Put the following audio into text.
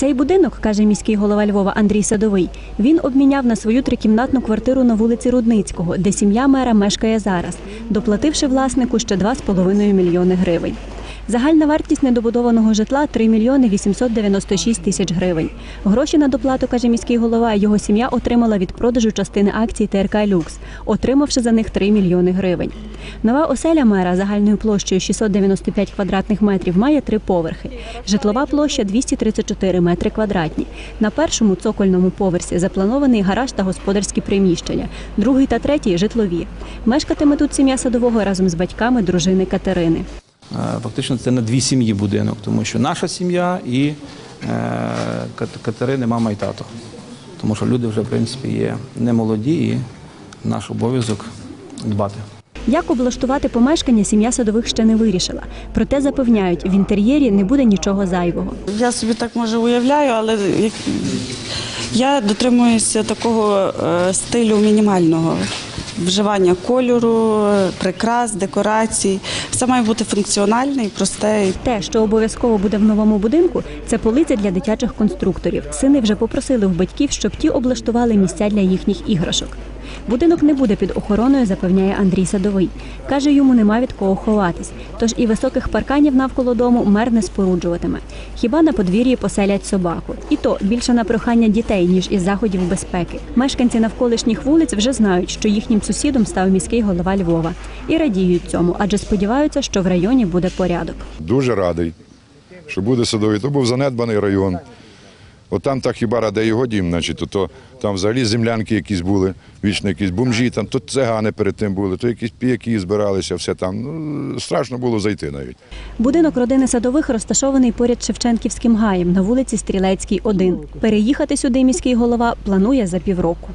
Цей будинок, каже міський голова Львова Андрій Садовий, він обміняв на свою трикімнатну квартиру на вулиці Рудницького, де сім'я мера мешкає зараз, доплативши власнику ще 2,5 мільйони гривень. Загальна вартість недобудованого житла 3 мільйони 896 тисяч гривень. Гроші на доплату, каже міський голова, його сім'я отримала від продажу частини акцій ТРК Люкс, отримавши за них 3 мільйони гривень. Нова оселя мера загальною площею 695 квадратних метрів має три поверхи. Житлова площа 234 метри квадратні. На першому цокольному поверсі запланований гараж та господарські приміщення, другий та третій житлові. Мешкатиме тут сім'я садового разом з батьками дружини Катерини. Е, Фактично це на дві сім'ї будинок, тому що наша сім'я і е, Катерини, мама і тато. Тому що люди вже, в принципі, є не молоді і наш обов'язок дбати. Як облаштувати помешкання сім'я садових ще не вирішила. Проте запевняють, в інтер'єрі не буде нічого зайвого. Я собі так може уявляю, але я дотримуюся такого е, стилю мінімального вживання кольору, прикрас, декорацій. Все має бути функціональне і просте. Те, що обов'язково буде в новому будинку, це полиця для дитячих конструкторів. Сини вже попросили в батьків, щоб ті облаштували місця для їхніх іграшок. Будинок не буде під охороною, запевняє Андрій Садовий. Каже, йому нема від кого ховатись. Тож і високих парканів навколо дому мер не споруджуватиме. Хіба на подвір'ї поселять собаку. І то більше на прохання дітей, ніж із заходів безпеки. Мешканці навколишніх вулиць вже знають, що їхнім сусідом став міський голова Львова. І радіють цьому, адже сподіваються, що в районі буде порядок. Дуже радий, що буде садовий. То був занедбаний район. От там та хіба раде його дім, значить, то, то там взагалі землянки якісь були, вічно якісь бомжі, там то цигани перед тим були, то якісь піяки збиралися, все там. Ну, страшно було зайти навіть. Будинок родини садових розташований поряд Шевченківським гаєм на вулиці Стрілецькій, 1. Переїхати сюди міський голова планує за півроку.